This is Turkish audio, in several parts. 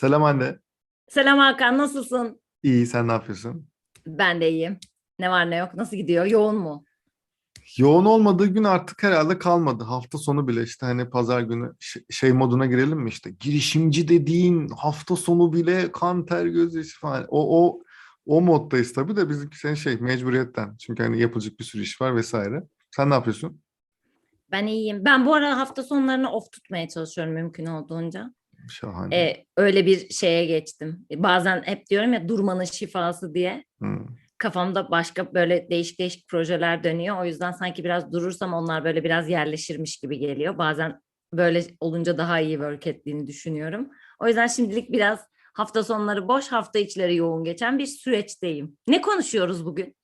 Selam anne. Selam Hakan, nasılsın? İyi, sen ne yapıyorsun? Ben de iyiyim. Ne var ne yok, nasıl gidiyor? Yoğun mu? Yoğun olmadığı gün artık herhalde kalmadı. Hafta sonu bile işte hani pazar günü şey, moduna girelim mi işte? Girişimci dediğin hafta sonu bile kan ter gözyaşı falan. O o o moddayız tabii de bizimki senin şey mecburiyetten. Çünkü hani yapılacak bir sürü iş var vesaire. Sen ne yapıyorsun? Ben iyiyim. Ben bu ara hafta sonlarını off tutmaya çalışıyorum mümkün olduğunca. Şahane. Ee, öyle bir şeye geçtim. Bazen hep diyorum ya durmanın şifası diye. Hmm. Kafamda başka böyle değişik değişik projeler dönüyor. O yüzden sanki biraz durursam onlar böyle biraz yerleşirmiş gibi geliyor. Bazen böyle olunca daha iyi work ettiğini düşünüyorum. O yüzden şimdilik biraz hafta sonları boş, hafta içleri yoğun geçen bir süreçteyim. Ne konuşuyoruz bugün?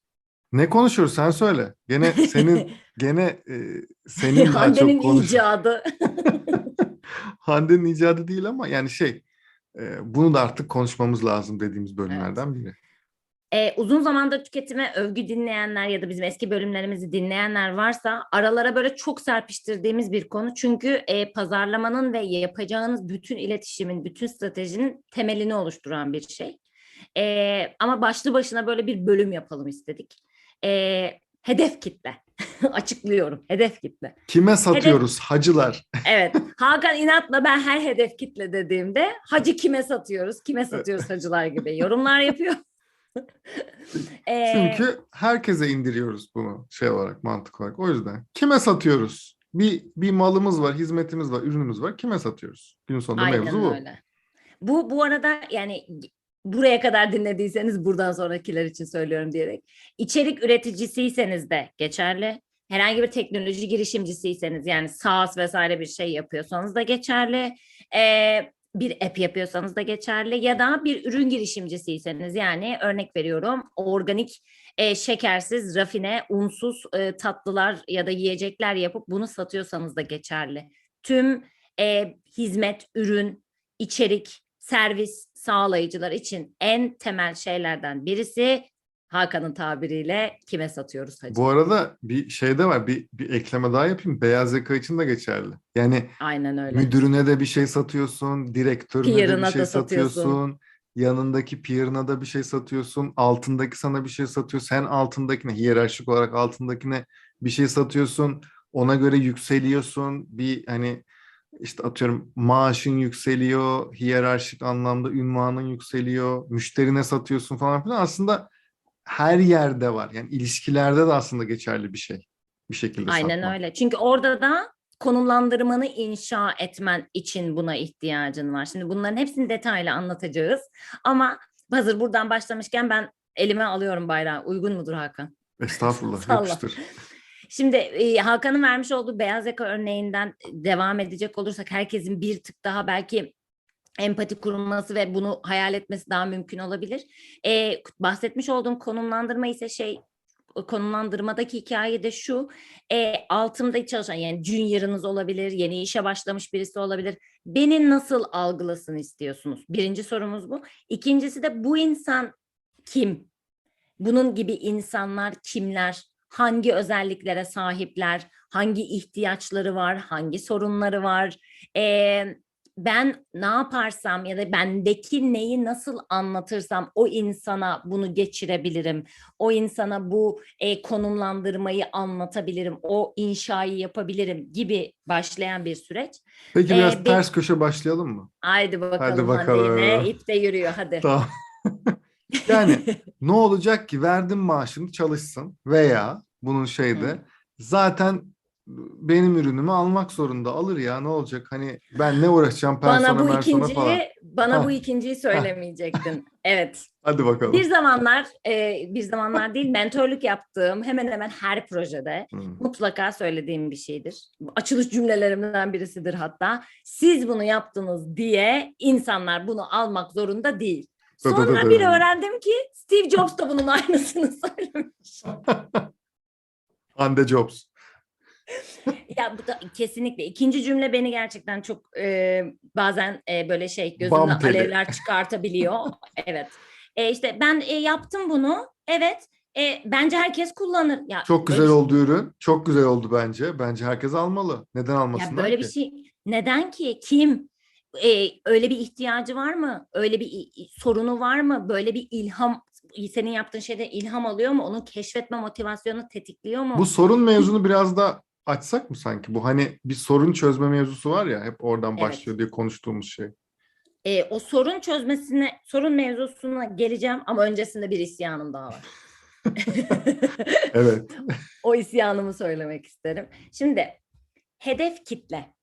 Ne konuşuyoruz sen söyle. Gene senin gene e, senin daha çok konuş. icadı. Hande'nin icadı değil ama yani şey e, bunu da artık konuşmamız lazım dediğimiz bölümlerden biri. Ee, uzun zamandır tüketime övgü dinleyenler ya da bizim eski bölümlerimizi dinleyenler varsa aralara böyle çok serpiştirdiğimiz bir konu. Çünkü e, pazarlamanın ve yapacağınız bütün iletişimin, bütün stratejinin temelini oluşturan bir şey. Ee, ama başlı başına böyle bir bölüm yapalım istedik. Ee, hedef kitle. Açıklıyorum. Hedef kitle. Kime satıyoruz hacılar? Evet. Hakan inatla ben her hedef kitle dediğimde hacı kime satıyoruz? Kime satıyoruz hacılar gibi yorumlar yapıyor. Çünkü herkese indiriyoruz bunu şey olarak mantık olarak. O yüzden kime satıyoruz? Bir bir malımız var, hizmetimiz var, ürünümüz var. Kime satıyoruz? Gün sonunda aynen mevzu bu. öyle. Bu bu arada yani buraya kadar dinlediyseniz buradan sonrakiler için söylüyorum diyerek. içerik üreticisiyseniz de geçerli. Herhangi bir teknoloji girişimcisiyseniz yani SaaS vesaire bir şey yapıyorsanız da geçerli. Ee, bir app yapıyorsanız da geçerli ya da bir ürün girişimcisiyseniz yani örnek veriyorum organik e, şekersiz, rafine, unsuz e, tatlılar ya da yiyecekler yapıp bunu satıyorsanız da geçerli. Tüm e, hizmet, ürün, içerik, servis sağlayıcılar için en temel şeylerden birisi Hakan'ın tabiriyle kime satıyoruz hacı? Bu arada bir şey de var. Bir, bir ekleme daha yapayım. Beyaz yaka için de geçerli. Yani Aynen öyle. müdürüne de bir şey satıyorsun, direktörüne de bir şey da satıyorsun. satıyorsun. Yanındaki peer'ına da bir şey satıyorsun. Altındaki sana bir şey satıyor. Sen altındakine, hiyerarşik olarak altındakine bir şey satıyorsun. Ona göre yükseliyorsun. Bir hani işte atıyorum maaşın yükseliyor, hiyerarşik anlamda ünvanın yükseliyor, müşterine satıyorsun falan filan. Aslında her yerde var. Yani ilişkilerde de aslında geçerli bir şey. Bir şekilde Aynen satmak. öyle. Çünkü orada da konumlandırmanı inşa etmen için buna ihtiyacın var. Şimdi bunların hepsini detaylı anlatacağız. Ama hazır buradan başlamışken ben elime alıyorum bayrağı. Uygun mudur Hakan? Estağfurullah, yapıştır. Şimdi Hakan'ın vermiş olduğu beyaz yaka örneğinden devam edecek olursak herkesin bir tık daha belki empati kurulması ve bunu hayal etmesi daha mümkün olabilir. E, bahsetmiş olduğum konumlandırma ise şey konumlandırmadaki hikaye de şu. E, altımda çalışan yani junior'ınız olabilir yeni işe başlamış birisi olabilir. Beni nasıl algılasın istiyorsunuz? Birinci sorumuz bu. İkincisi de bu insan kim? Bunun gibi insanlar kimler hangi özelliklere sahipler hangi ihtiyaçları var hangi sorunları var Ee, ben ne yaparsam ya da bendeki neyi nasıl anlatırsam o insana bunu geçirebilirim. O insana bu e, konumlandırmayı anlatabilirim. O inşayı yapabilirim gibi başlayan bir süreç. Peki Ee, biraz bir- ters köşe başlayalım mı? Haydi bakalım. bakalım. Hadi yine ip de yürüyor hadi. Tamam. Yani ne olacak ki verdin maaşını çalışsın veya bunun şeyde Hı. zaten benim ürünümü almak zorunda alır ya ne olacak hani ben ne uğraşacağım bana persona bu mersona ikinciyi falan. bana Hah. bu ikinciyi söylemeyecektin. Evet. Hadi bakalım. Bir zamanlar e, bir zamanlar değil mentörlük yaptığım hemen hemen her projede Hı. mutlaka söylediğim bir şeydir. Açılış cümlelerimden birisidir hatta. Siz bunu yaptınız diye insanlar bunu almak zorunda değil. Sonra bir öğrendim ki Steve Jobs da bunun aynısını söylemiş. Hande Jobs. Ya bu da kesinlikle ikinci cümle beni gerçekten çok e, bazen e, böyle şey gözümden teli. alevler çıkartabiliyor. evet. E, işte ben e, yaptım bunu. Evet. E, bence herkes kullanır. Ya Çok böyle güzel bir- oldu ürün. Çok güzel oldu bence. Bence herkes almalı. Neden Ya almasınlar böyle ki? bir şey neden ki kim e, öyle bir ihtiyacı var mı? Öyle bir sorunu var mı? Böyle bir ilham senin yaptığın şeyde ilham alıyor mu? Onun keşfetme motivasyonu tetikliyor mu? Bu sorun mevzunu biraz da açsak mı sanki? Bu hani bir sorun çözme mevzusu var ya hep oradan Evet. başlıyor diye konuştuğumuz şey. E, o sorun çözmesine, sorun mevzusuna geleceğim ama öncesinde bir isyanım daha var. Evet. o isyanımı söylemek isterim. Şimdi hedef kitle.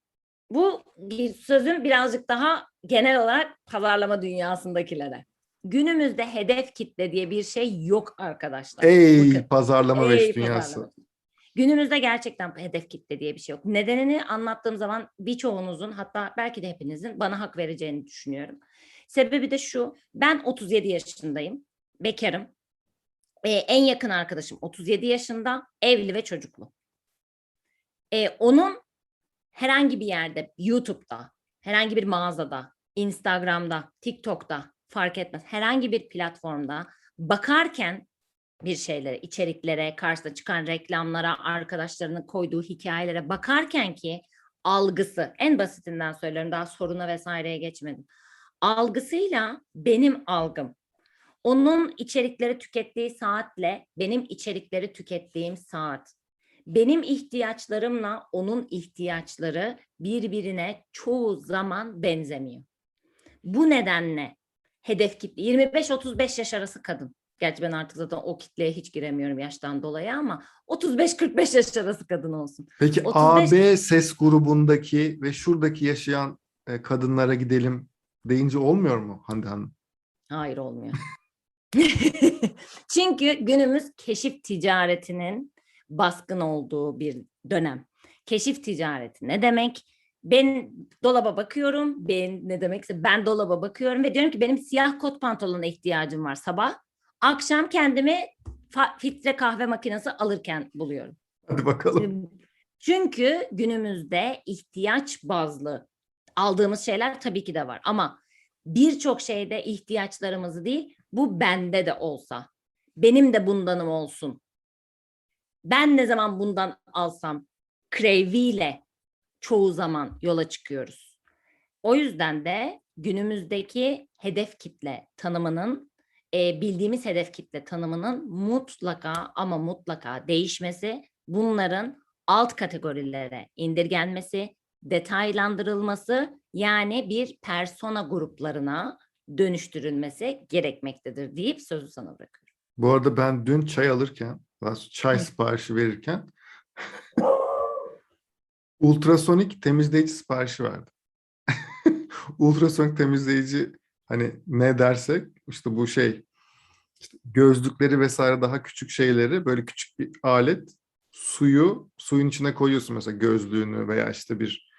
Bu bir sözüm birazcık daha genel olarak pazarlama dünyasındakilere. Günümüzde hedef kitle diye bir şey yok arkadaşlar. Ey Bakın. pazarlama Ey dünyası. pazarlama. Günümüzde gerçekten hedef kitle diye bir şey yok. Nedenini anlattığım zaman birçoğunuzun hatta belki de hepinizin bana hak vereceğini düşünüyorum. Sebebi de şu. Ben 37 yaşındayım. Bekarım. Ee, en yakın arkadaşım 37 yaşında, evli ve çocuklu. Ee, onun herhangi bir yerde, YouTube'da, herhangi bir mağazada, Instagram'da, TikTok'ta fark etmez. Herhangi bir platformda bakarken bir şeylere, içeriklere, karşısına çıkan reklamlara, arkadaşlarının koyduğu hikayelere bakarken ki algısı, en basitinden söylüyorum daha soruna vesaireye geçmedim. Algısıyla benim algım, onun içerikleri tükettiği saatle benim içerikleri tükettiğim saat, benim ihtiyaçlarımla onun ihtiyaçları birbirine çoğu zaman benzemiyor. Bu nedenle hedef kitle 25-35 yaş arası kadın. Gerçi ben artık zaten o kitleye hiç giremiyorum yaştan dolayı ama 35-45 yaş arası kadın olsun. Peki 35 AB ses grubundaki ve şuradaki yaşayan e, kadınlara gidelim deyince olmuyor mu Hande Hanım? Hayır olmuyor. Çünkü günümüz keşif ticaretinin baskın olduğu bir dönem. Keşif ticareti ne demek? Ben dolaba bakıyorum. Ben ne demekse ben dolaba bakıyorum ve diyorum ki benim siyah kot pantolona ihtiyacım var sabah. Akşam kendimi filtre kahve makinesi alırken buluyorum. Hadi bakalım. Çünkü günümüzde ihtiyaç bazlı aldığımız şeyler tabii ki de var ama birçok şeyde ihtiyaçlarımızı değil bu bende de olsa benim de bundanım olsun. Ben ne zaman bundan alsam crave'iyle çoğu zaman yola çıkıyoruz. O yüzden de günümüzdeki hedef kitle tanımının e, bildiğimiz hedef kitle tanımının mutlaka ama mutlaka değişmesi, bunların alt kategorilere indirgenmesi, detaylandırılması yani bir persona gruplarına dönüştürülmesi gerekmektedir deyip sözü sana bırakıyorum. Bu arada ben dün çay alırken, çay siparişi verirken ultrasonik temizleyici siparişi verdim. ultrasonik temizleyici hani ne dersek işte bu şey işte gözlükleri vesaire daha küçük şeyleri böyle küçük bir alet suyu suyun içine koyuyorsun mesela gözlüğünü veya işte bir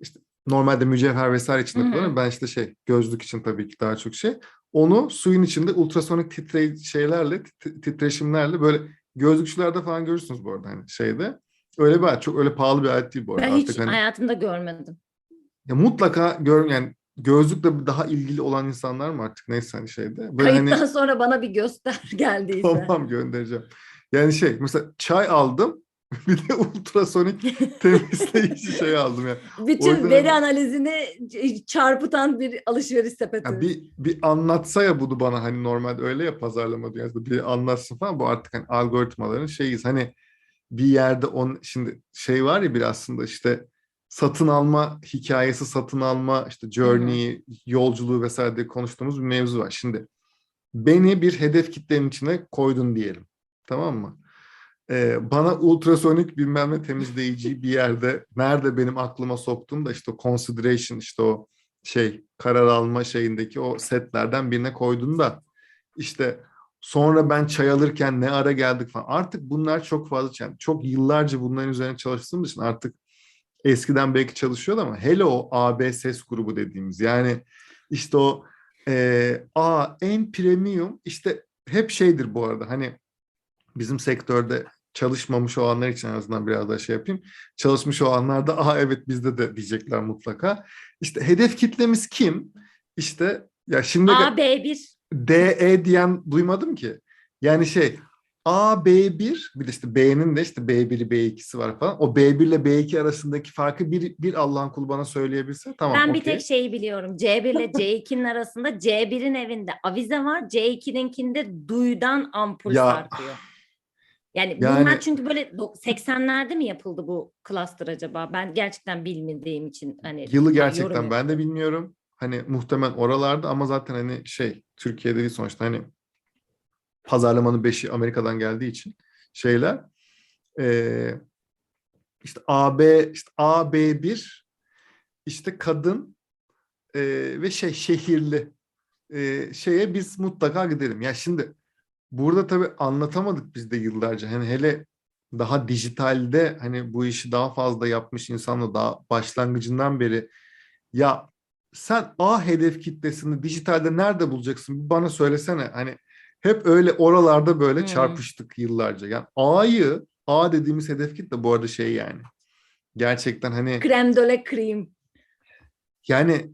işte normalde mücevher vesaire içinde kullanıyorum. Ben işte şey gözlük için tabii ki daha çok şey. Onu suyun içinde ultrasonik titre şeylerle tit- titreşimlerle böyle gözlükçülerde falan görürsünüz bu arada hani şeyde. Öyle bir alet. Çok öyle pahalı bir alet değil bu arada. Ben Artık hiç hani- hayatımda görmedim. ya mutlaka gör yani gözlükle daha ilgili olan insanlar mı artık neyse hani şeyde. Böyle Kayıttan hani sonra bana bir göster geldiyse. tamam göndereceğim. Yani şey mesela çay aldım bir de ultrasonik temizleyici şey aldım ya. O Bütün veri hani- analizini çarpıtan bir alışveriş sepeti. Ya bir bir anlatsa ya bunu bana hani normalde öyle ya pazarlama dünyasında bir anlatsın falan bu artık hani algoritmaların şeyiz. Hani bir yerde on şimdi şey var ya bir aslında işte satın alma hikayesi, satın alma işte journey, yolculuğu vesaire diye konuştuğumuz bir mevzu var. Şimdi beni bir hedef kitlenin içine koydun diyelim. Tamam mı? Ee, bana ultrasonik bilmem ne temizleyiciyi bir yerde nerede benim aklıma soktun da işte o consideration işte o şey karar alma şeyindeki o setlerden birine koydun da işte sonra ben çay alırken ne ara geldik falan. Artık bunlar çok fazla yani çok yıllarca bunların üzerine çalıştığımız için artık eskiden belki çalışıyordu ama hele o AB ses grubu dediğimiz yani işte o e, A en premium işte hep şeydir bu arada hani bizim sektörde çalışmamış olanlar için en azından biraz daha şey yapayım. Çalışmış olanlar da aa evet bizde de diyecekler mutlaka. İşte hedef kitlemiz kim? İşte ya şimdi A, B1. DE diyen duymadım ki. Yani şey A, B1 bir de işte B'nin de işte B1'i B2'si var falan. O B1 ile B2 arasındaki farkı bir, bir Allah'ın kulu bana söyleyebilse tamam Ben bir okey. tek şeyi biliyorum. C1 ile C2'nin arasında C1'in evinde avize var. C2'ninkinde duyudan ampul Ya, sarkıyor. Yani, yani- bunlar çünkü böyle dok- 80'lerde mi yapıldı bu cluster acaba? Ben gerçekten bilmediğim için hani Yılı gerçekten ben de bilmiyorum. Hani muhtemelen oralarda ama zaten hani şey Türkiye'de değil sonuçta hani pazarlamanın beşi Amerika'dan geldiği için şeyler eee işte AB işte AB1 işte kadın eee, ve şey şehirli eee, şeye biz mutlaka gidelim. Ya şimdi burada tabii anlatamadık biz de yıllarca. Hani hele daha dijitalde hani bu işi daha fazla yapmış insanla daha başlangıcından beri ya sen A hedef kitlesini dijitalde nerede bulacaksın? Bana söylesene. Hani hep öyle oralarda böyle Hmm. çarpıştık yıllarca. Yani A'yı A dediğimiz hedef kitle bu arada şey yani. Gerçekten hani Krem döle krem. yani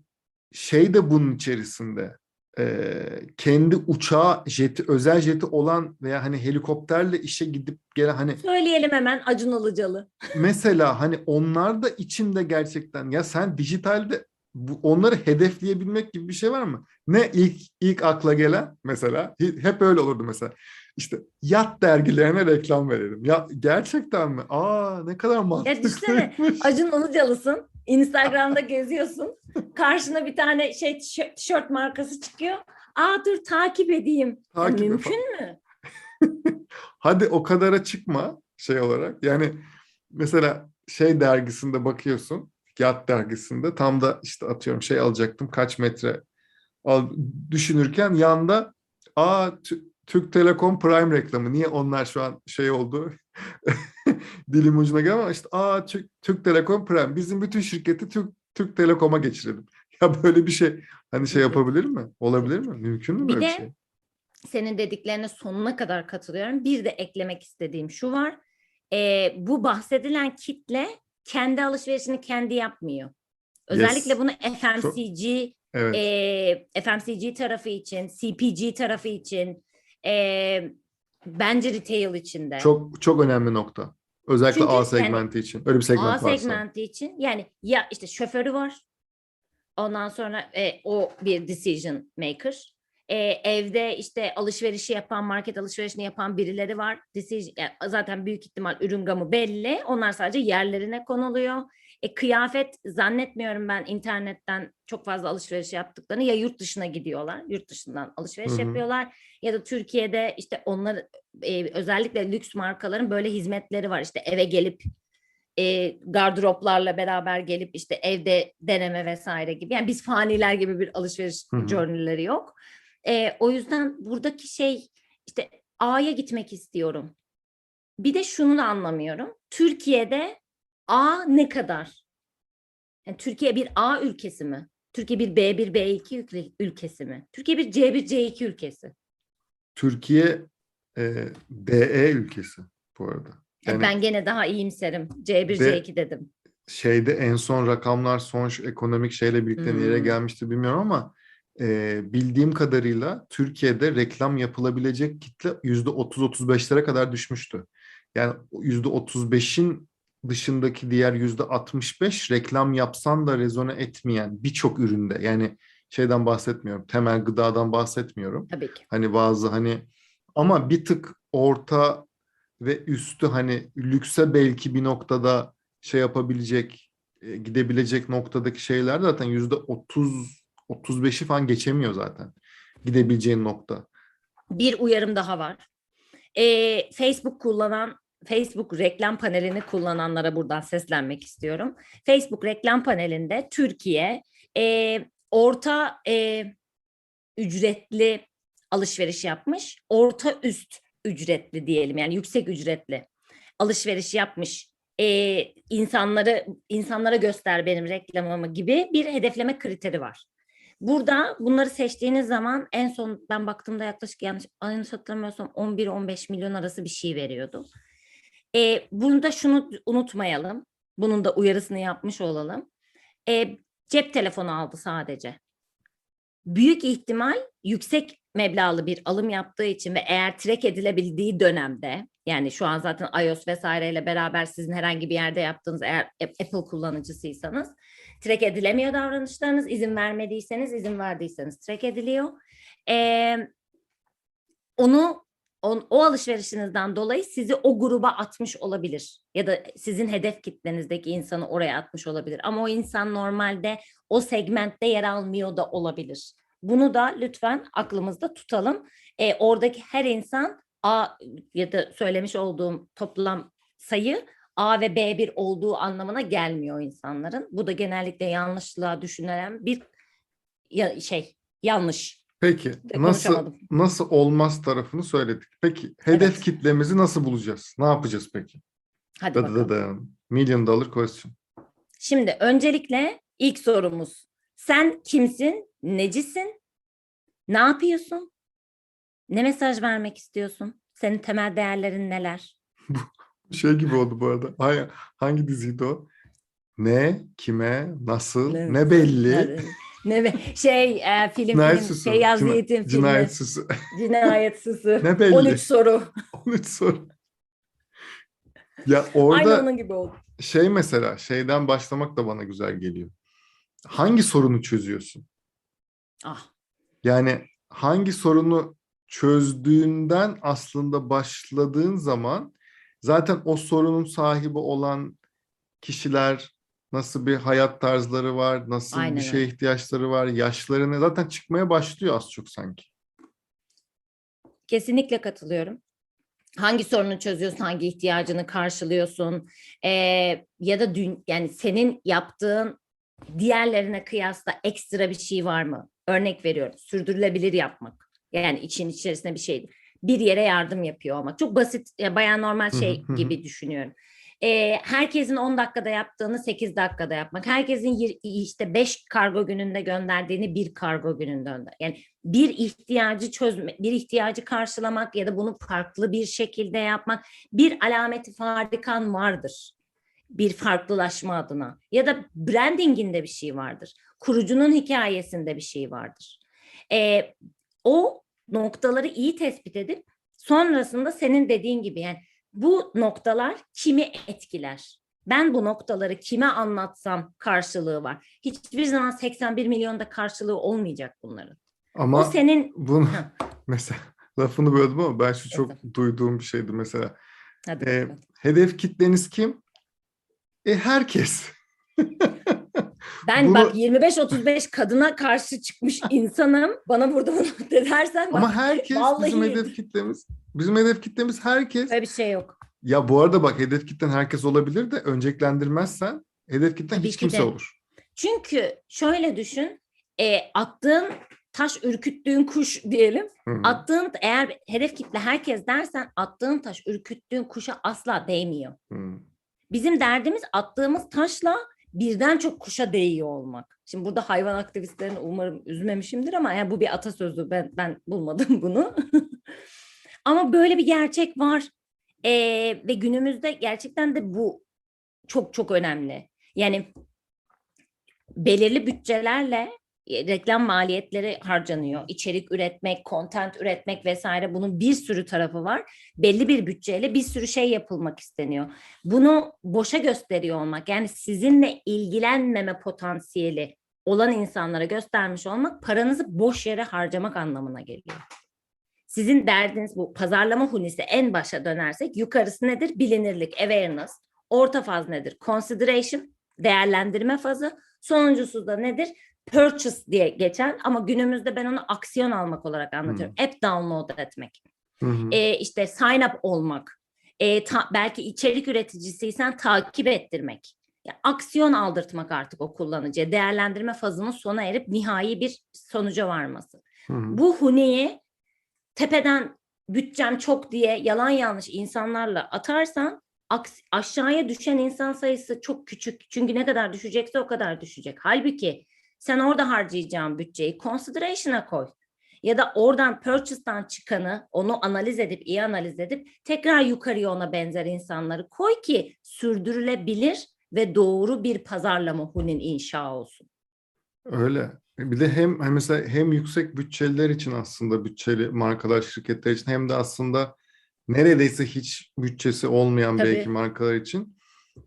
şey de bunun içerisinde eee, kendi uçağı, jeti, özel jeti olan veya hani helikopterle işe gidip gelen hani Söyleyelim hemen Acun Ilıcalı. mesela hani onlar da içinde gerçekten ya sen dijitalde bu, onları hedefleyebilmek gibi bir şey var mı? Ne ilk ilk akla gelen mesela hep öyle olurdu mesela. İşte yat dergilerine reklam verelim. Ya gerçekten mi? Aa ne kadar Ya düşünsene. Acun Ilıcalısın. Instagram'da geziyorsun. Karşına bir tane şey tişört, markası çıkıyor. Aa dur takip edeyim. Ya Takip et- mümkün mü? Hadi o kadara çıkma şey olarak. Yani mesela şey dergisinde bakıyorsun. Yat dergisinde tam da işte atıyorum şey alacaktım kaç metre al, düşünürken yanda Tü- Türk Telekom Prime reklamı. Niye onlar şu an şey oldu? Dilim ucuna geldi ama işte aa Türk, Türk Telekom Prime. Bizim bütün şirketi Türk Türk Telekom'a geçirelim. Ya böyle bir şey hani şey yapabilir mi? Olabilir mi? Mümkün mü Bir böyle bir de şey? senin dediklerine sonuna kadar katılıyorum. Bir de eklemek istediğim şu var. Ee, bu bahsedilen kitle kendi alışverişini kendi yapmıyor. Özellikle Yes. bunu FMCG, Evet. e, FMCG tarafı için, CPG tarafı için, e, bence retail içinde. Çok çok önemli nokta. Özellikle Çünkü A yani segmenti için. Öyle bir segment A varsa. segmenti için yani ya işte şoförü var. Ondan sonra e, o bir decision maker. E, evde işte alışverişi yapan, market alışverişini yapan birileri var. Decision, yani zaten büyük ihtimal ürün gamı belli. Onlar sadece yerlerine konuluyor. E, kıyafet zannetmiyorum ben internetten çok fazla alışveriş yaptıklarını ya yurt dışına gidiyorlar, yurt dışından alışveriş Hı hı. yapıyorlar ya da Türkiye'de işte onlar e, özellikle lüks markaların böyle hizmetleri var. İşte eve gelip e, gardıroplarla beraber gelip işte evde deneme vesaire gibi. Yani biz faniler gibi bir alışveriş Hı hı. journeyleri yok. E, o yüzden buradaki şey işte A'ya gitmek istiyorum. Bir de şunu da anlamıyorum. Türkiye'de A ne kadar? Yani Türkiye bir A ülkesi mi? Türkiye bir B1, B2 ülke- ülkesi mi? Türkiye bir C1, C2 ülkesi. Türkiye e, DE ülkesi bu arada. Yani ben gene daha iyimserim. C1, Ve- C2 dedim. şeyde en son rakamlar son ekonomik şeyle birlikte nereye Hmm. gelmişti bilmiyorum ama e, bildiğim kadarıyla Türkiye'de reklam yapılabilecek kitle yüzde 30-35'lere kadar düşmüştü. Yani yüzde 35'in dışındaki diğer yüzde 65 reklam yapsan da rezone etmeyen birçok üründe yani şeyden bahsetmiyorum temel gıdadan bahsetmiyorum. Tabii ki. Hani bazı hani ama bir tık orta ve üstü hani lükse belki bir noktada şey yapabilecek, e, gidebilecek noktadaki şeyler zaten yüzde 30 35'i falan geçemiyor zaten. Gidebileceğin nokta. Bir uyarım daha var. Ee, Facebook kullanan, Facebook reklam panelini kullananlara buradan seslenmek istiyorum. Facebook reklam panelinde Türkiye e, orta e, ücretli alışveriş yapmış. Orta üst ücretli diyelim yani yüksek ücretli alışveriş yapmış. E, insanları insanlara göster benim reklamımı gibi bir hedefleme kriteri var. Burada bunları seçtiğiniz zaman en son ben baktığımda yaklaşık yanlış, yanlış hatırlamıyorsam 11-15 milyon arası bir şey veriyordu. E, bunu da şunu unutmayalım. Bunun da uyarısını yapmış olalım. E, cep telefonu aldı sadece. Büyük ihtimal yüksek meblağlı bir alım yaptığı için ve eğer track edilebildiği dönemde yani şu an zaten iOS vesaireyle beraber sizin herhangi bir yerde yaptığınız eğer Ap- Apple kullanıcısıysanız track edilemiyor davranışlarınız. izin vermediyseniz, izin verdiyseniz track ediliyor. Ee, onu on- o alışverişinizden dolayı sizi o gruba atmış olabilir ya da sizin hedef kitlenizdeki insanı oraya atmış olabilir. Ama o insan normalde o segmentte yer almıyor da olabilir. Bunu da lütfen aklımızda tutalım. Ee, oradaki her insan A ya da söylemiş olduğum toplam sayı A ve B1 olduğu anlamına gelmiyor insanların. Bu da genellikle yanlışlığa düşünülen bir ya- şey yanlış. Peki nasıl nasıl olmaz tarafını söyledik. Peki hedef Evet. kitlemizi nasıl bulacağız? Ne yapacağız peki? Hadi da bakalım. da da. Million dollar question. Şimdi öncelikle ilk sorumuz. Sen kimsin? Necisin? Ne yapıyorsun? Ne mesaj vermek istiyorsun? Senin temel değerlerin neler? Şey gibi oldu bu arada. Hangi, hangi diziydi o? Ne, kime, nasıl, Ne- ne belli. Ne be- şey e, film Cinayet film. Feyyaz Cina- Yiğit'in filmi. Cinayet süsü. Cinayet Süsü. Ne belli. 13 soru. 13 soru. Ya Aynı orada onun gibi oldu. şey mesela şeyden başlamak da bana güzel geliyor. Hangi sorunu çözüyorsun? Ah, Yani hangi sorunu çözdüğünden aslında başladığın zaman zaten o sorunun sahibi olan kişiler nasıl bir hayat tarzları var, nasıl Aynen bir şeye öyle. ihtiyaçları var, yaşlarını zaten çıkmaya başlıyor az çok sanki. kesinlikle katılıyorum. Hangi sorunu çözüyorsun, hangi ihtiyacını karşılıyorsun, Ee, ya da dün yani senin yaptığın diğerlerine kıyasla ekstra bir şey var mı? Örnek veriyorum, sürdürülebilir yapmak. Yani için içerisinde bir şey. Bir yere yardım yapıyor olmak. Çok basit, ya bayağı normal şey gibi düşünüyorum. Ee, herkesin 10 dakikada yaptığını 8 dakikada yapmak. Herkesin işte 5 kargo gününde gönderdiğini bir kargo gününde gönder. Yani bir ihtiyacı çözme, bir ihtiyacı karşılamak ya da bunu farklı bir şekilde yapmak bir alameti farikan vardır. Bir farklılaşma adına ya da brandinginde bir şey vardır. Kurucunun hikayesinde bir şey vardır. Ee, o noktaları iyi tespit edip sonrasında senin dediğin gibi yani bu noktalar kimi etkiler? Ben bu noktaları kime anlatsam karşılığı var. Hiçbir zaman 81 milyonda karşılığı olmayacak bunların. Ama o senin bunu mesela lafını böldüm ama ben şu çok Estağfurullah. duyduğum bir şeydi mesela. Hadi Ee, hedef kitleniz kim? E herkes. Ben bunu- bak 25-35 kadına karşı çıkmış insanım. Bana burada bunu de dersen bak Ama herkes bizim vallahi- hedef kitlemiz. Bizim hedef kitlemiz herkes. öyle bir şey yok. Ya bu arada bak hedef kitlen herkes olabilir de önceliklendirmezsen hedef kitlen Tabii hiç ki kimse de. olur. Çünkü şöyle düşün. E, attığın taş ürküttüğün kuş diyelim. Hı hı. Attığın eğer hedef kitle herkes dersen attığın taş ürküttüğün kuşa asla değmiyor. Hı. Bizim derdimiz attığımız taşla birden çok kuşa değiyor olmak. Şimdi burada hayvan aktivistlerini umarım üzmemişimdir ama yani bu bir atasözü ben ben bulmadım bunu. ama böyle bir gerçek var. Ee, ve günümüzde gerçekten de bu çok çok önemli. Yani belirli bütçelerle reklam maliyetleri harcanıyor. İçerik üretmek, content üretmek vesaire bunun bir sürü tarafı var. Belli bir bütçeyle bir sürü şey yapılmak isteniyor. Bunu boşa gösteriyor olmak yani sizinle ilgilenmeme potansiyeli olan insanlara göstermiş olmak paranızı boş yere harcamak anlamına geliyor. Sizin derdiniz bu pazarlama hunisi en başa dönersek yukarısı nedir? Bilinirlik, awareness. Orta faz nedir? Consideration, değerlendirme fazı. Sonuncusu da nedir? Purchase diye geçen ama günümüzde ben onu aksiyon almak olarak anlatıyorum. App download etmek Hı hı. e, işte sign up olmak, e, ta- belki içerik üreticisiysen takip ettirmek, ya, aksiyon aldırtmak artık o kullanıcıya, değerlendirme fazının sona erip nihai bir sonuca varması. Hı hı. Bu huniyi tepeden bütçem çok diye yalan yanlış insanlarla atarsan aşağıya düşen insan sayısı çok küçük. Çünkü ne kadar düşecekse o kadar düşecek. Halbuki sen orada harcayacağın bütçeyi consideration'a koy. Ya da oradan purchase'dan çıkanı onu analiz edip iyi analiz edip tekrar yukarıya ona benzer insanları koy ki sürdürülebilir ve doğru bir pazarlama hunin inşa olsun. Öyle. Bir de hem mesela hem yüksek bütçeliler için aslında bütçeli markalar şirketler için hem de aslında neredeyse hiç bütçesi olmayan Tabii. belki markalar için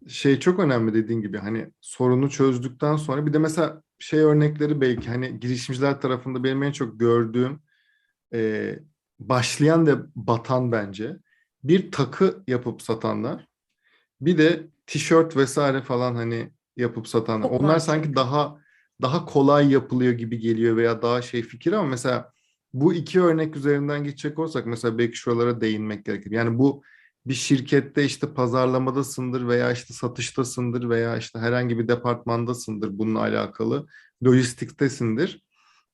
şey çok önemli dediğin gibi hani sorunu çözdükten sonra bir de mesela şey örnekleri belki hani girişimciler tarafında benim en çok gördüğüm e, başlayan ve batan bence bir takı yapıp satanlar bir de tişört vesaire falan hani yapıp satanlar. Çok Onlar sanki daha daha kolay yapılıyor gibi geliyor veya daha şey fikir ama mesela bu iki örnek üzerinden geçecek olsak mesela belki şuralara değinmek gerekir. Yani bu bir şirkette işte pazarlamadasındır veya işte satıştasındır veya işte herhangi bir departmandasındır bununla alakalı. Lojistiktesindir.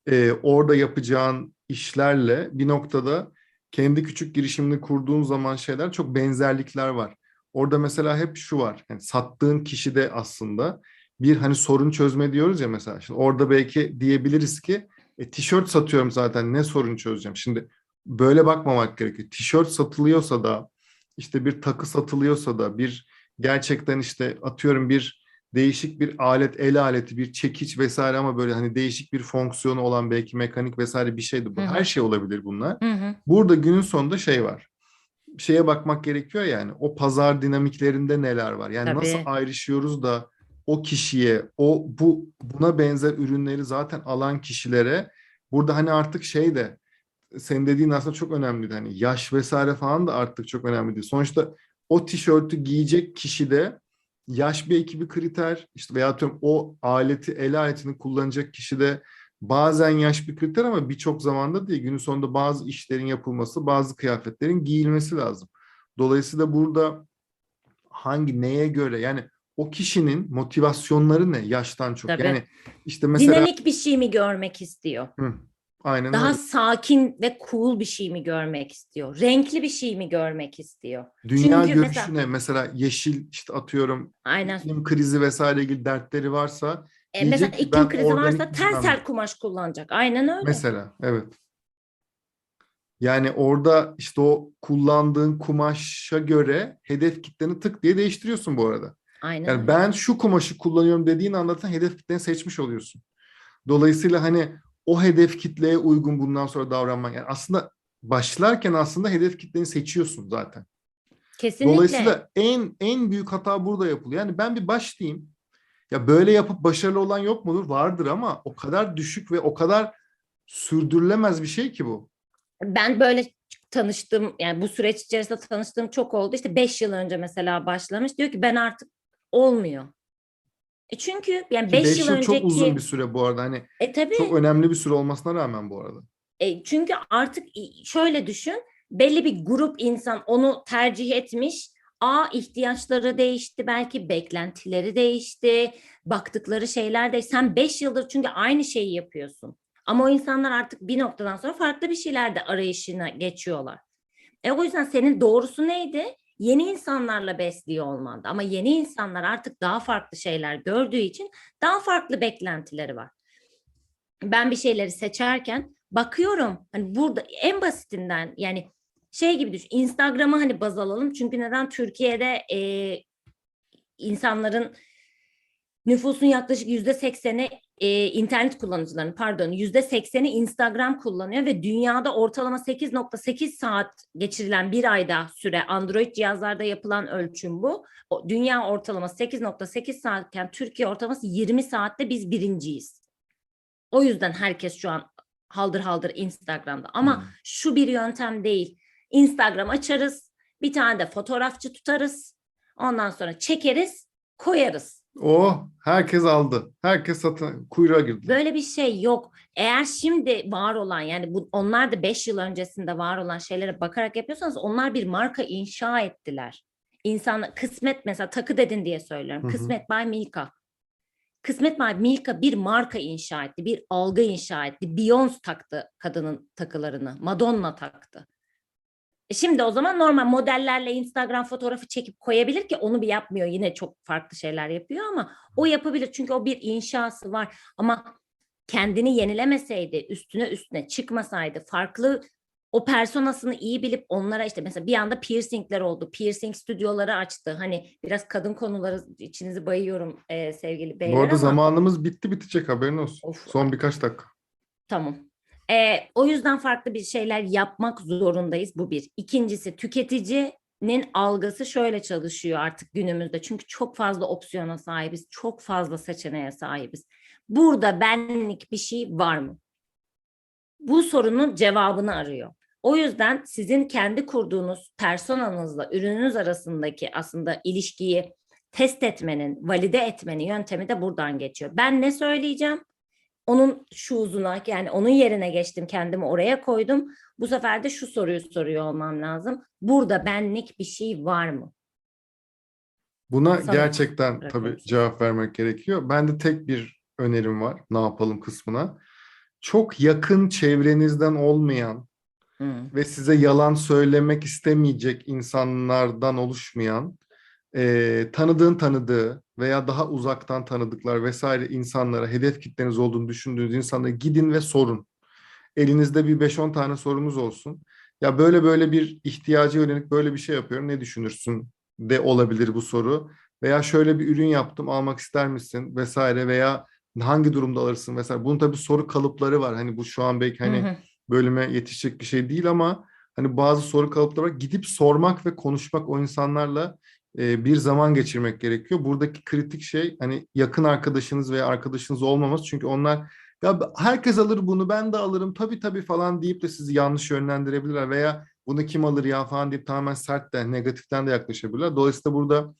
Ee, orada yapacağın işlerle bir noktada kendi küçük girişimini kurduğun zaman şeyler çok benzerlikler var. Orada mesela hep şu var. Yani sattığın kişi de aslında bir hani sorun çözme diyoruz ya mesela. Şimdi orada belki diyebiliriz ki e, tişört satıyorum zaten ne sorun çözeceğim. Şimdi böyle bakmamak gerekiyor. Tişört satılıyorsa da işte bir takı satılıyorsa da bir gerçekten işte atıyorum bir değişik bir alet, el aleti, bir çekiç vesaire ama böyle hani değişik bir fonksiyonu olan belki mekanik vesaire bir şeydi bu. Hı hı. Her şey olabilir bunlar. Hı hı. Burada günün sonunda şey var. Şeye bakmak gerekiyor yani. O pazar dinamiklerinde neler var? Yani nasıl Tabii. ayrışıyoruz da o kişiye, o bu buna benzer ürünleri zaten alan kişilere burada hani artık şey de senin dediğin aslında çok önemliydi. Hani yaş vesaire falan da artık çok önemliydi. Sonuçta o tişörtü giyecek kişi de yaş bir ekibi kriter işte veya atıyorum o aleti el aletini kullanacak kişi de bazen yaş bir kriter ama birçok zamanda değil. Günün sonunda bazı işlerin yapılması, bazı kıyafetlerin giyilmesi lazım. Dolayısıyla burada hangi neye göre yani o kişinin motivasyonları ne yaştan çok. Tabii. Yani işte mesela Dinamik bir şey mi görmek istiyor? Hı, aynen Daha öyle. sakin ve cool bir şey mi görmek istiyor? Renkli bir şey mi görmek istiyor? Dünya Çünkü görüşü mesela-? Mesela yeşil işte atıyorum Aynen. iklim krizi vesaire ilgili dertleri varsa E, mesela iklim krizi varsa ne. kumaş kullanacak. Aynen öyle. mesela evet. Yani orada işte o kullandığın kumaşa göre hedef kitleni tık diye değiştiriyorsun bu arada. Aynen Yani öyle. ben şu kumaşı kullanıyorum dediğin anda zaten hedef kitleni seçmiş oluyorsun. Dolayısıyla hani o hedef kitleye uygun bundan sonra davranmak. Yani aslında başlarken aslında hedef kitleni seçiyorsun zaten. Kesinlikle. Dolayısıyla en en büyük hata burada yapılıyor. Yani ben bir başlayayım. Ya böyle yapıp başarılı olan yok mudur? Vardır ama o kadar düşük ve o kadar sürdürülemez bir şey ki bu. Ben böyle tanıştım yani bu süreç içerisinde tanıştığım çok oldu. İşte 5 yıl önce mesela başlamış. Diyor ki ben artık olmuyor. E çünkü yani 5 5 yıl, yıl önceki çok uzun bir süre bu arada. Hani e tabii çok önemli bir süre olmasına rağmen bu arada. E, çünkü artık şöyle düşün, belli bir grup insan onu tercih etmiş. A ihtiyaçları değişti, belki beklentileri değişti, baktıkları şeyler de. Sen 5 yıldır çünkü aynı şeyi yapıyorsun. Ama o insanlar artık bir noktadan sonra farklı bir şeylerde arayışına geçiyorlar. E o yüzden senin doğrusu neydi? Yeni insanlarla besliyor olmandı. Ama yeni insanlar artık daha farklı şeyler gördüğü için daha farklı beklentileri var. Ben bir şeyleri seçerken bakıyorum hani burada en basitinden yani şey gibi düşün Instagram'ı hani baz alalım çünkü neden Türkiye'de e, insanların nüfusun yaklaşık yüzde sekseni e, internet kullanıcılarının pardon yüzde sekseni Instagram kullanıyor ve dünyada ortalama 8.8 saat geçirilen bir ayda süre Android cihazlarda yapılan ölçüm bu. O, dünya ortalaması 8.8 saatken Türkiye ortalaması 20 saatte biz birinciyiz. O yüzden herkes şu an haldır haldır Instagram'da. Ama Hmm. şu bir yöntem değil. Instagram açarız, bir tane de fotoğrafçı tutarız. Ondan sonra çekeriz, koyarız. Oh herkes aldı. Herkes satın kuyruğa girdi. Böyle bir şey yok. Eğer şimdi var olan yani bu onlar da 5 yıl öncesinde var olan şeylere bakarak yapıyorsanız onlar bir marka inşa ettiler. İnsan kısmet mesela takı dedin diye söylüyorum. Hı hı. Kısmet by Milka. Kısmet by Milka bir marka inşa etti, bir algı inşa etti. Beyoncé taktı kadının takılarını, Madonna taktı. E Şimdi o zaman normal modellerle Instagram fotoğrafı çekip koyabilir ki onu bir yapmıyor. Yine çok farklı şeyler yapıyor ama o yapabilir çünkü o bir inşası var. Ama kendini yenilemeseydi, üstüne üstüne çıkmasaydı, farklı o personasını iyi bilip onlara işte mesela bir anda piercingler oldu. Piercing stüdyoları açtı. Hani biraz kadın konuları içinizi bayıyorum e, sevgili beyler Bu arada ama zamanımız bitti bitecek haberin olsun. Of. Son birkaç dakika. tamam. E, o yüzden farklı bir şeyler yapmak zorundayız. Bu bir. İkincisi tüketicinin algısı şöyle çalışıyor artık günümüzde. Çünkü çok fazla opsiyona sahibiz. Çok fazla seçeneğe sahibiz. Burada benlik bir şey var mı? Bu sorunun cevabını arıyor. O yüzden sizin kendi kurduğunuz personanızla ürününüz arasındaki aslında ilişkiyi test etmenin, valide etmenin yöntemi de buradan geçiyor. Ben ne söyleyeceğim? Onun şu uzuna yani onun yerine geçtim kendimi oraya koydum. Bu sefer de şu soruyu soruyor olmam lazım. Burada benlik bir şey var mı? Buna Sana gerçekten tabii cevap vermek gerekiyor. Ben de tek bir önerim var. Ne yapalım kısmına. Çok yakın çevrenizden olmayan Hı. ve size yalan söylemek istemeyecek insanlardan oluşmayan, e, tanıdığın tanıdığı veya daha uzaktan tanıdıklar vesaire insanlara hedef kitleniz olduğunu düşündüğünüz insanlara gidin ve sorun. Elinizde bir 5-10 tane sorunuz olsun. Ya böyle böyle bir ihtiyaca yönelik böyle bir şey yapıyorum. Ne düşünürsün de olabilir bu soru. Veya şöyle bir ürün yaptım almak ister misin vesaire veya hangi durumda alırsın vesaire. Bunun tabii soru kalıpları var. Hani bu şu an belki hani Hı hı. bölüme yetişecek bir şey değil ama hani bazı soru kalıpları var. Gidip sormak ve konuşmak o insanlarla e, bir zaman geçirmek gerekiyor. Buradaki kritik şey hani yakın arkadaşınız veya arkadaşınız olmaması. Çünkü onlar ya herkes alır bunu ben de alırım tabii tabii falan deyip de sizi yanlış yönlendirebilirler veya bunu kim alır ya falan deyip tamamen sert de negatiften de yaklaşabilirler. Dolayısıyla burada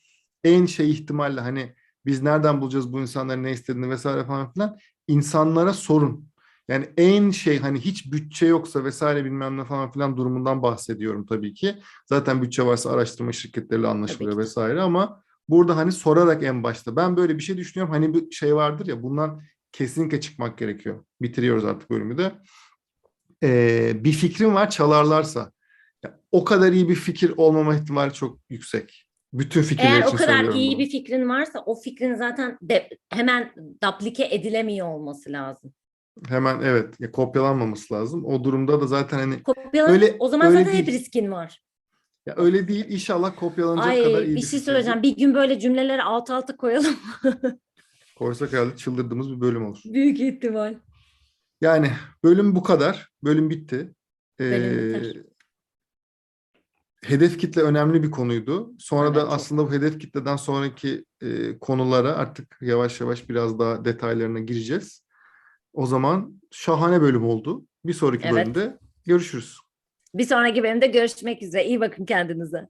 en şey ihtimalle hani biz nereden bulacağız bu insanların ne istediğini vesaire falan filan insanlara sorun. Yani en şey hani hiç bütçe yoksa vesaire bilmem ne falan filan durumundan bahsediyorum tabii ki. Zaten bütçe varsa araştırma şirketleriyle anlaşılıyor vesaire ama burada hani sorarak en başta ben böyle bir şey düşünüyorum. Hani bir şey vardır ya bundan kesinlikle çıkmak gerekiyor. Bitiriyoruz artık bölümü de. Ee, bir fikrim var çalarlarsa. Ya, o kadar iyi bir fikir olmama ihtimali çok yüksek. Bütün fikirler Eğer için o kadar iyi bunu. bir fikrin varsa o fikrin zaten de, hemen duplike edilemiyor olması lazım. Hemen evet ya, kopyalanmaması lazım. O durumda da zaten hani Kopyalan Öyle- o zaman öyle zaten hep değil. riskin var. ya öyle değil inşallah kopyalanacak Ay kadar iyi bir şey söyleyeceğim. Bir gün böyle cümleleri alt alta koyalım. Koysak herhalde çıldırdığımız bir bölüm olur. Büyük ihtimal. Yani bölüm bu kadar. Bölüm bitti. Bölüm Ee, biter. hedef kitle önemli bir konuydu. Sonra Evet, da çok. aslında bu hedef kitleden sonraki e, konulara artık yavaş yavaş biraz daha detaylarına gireceğiz. O zaman şahane bölüm oldu. Bir sonraki Evet. bölümde görüşürüz. Bir sonraki bölümde görüşmek üzere. İyi bakın kendinize.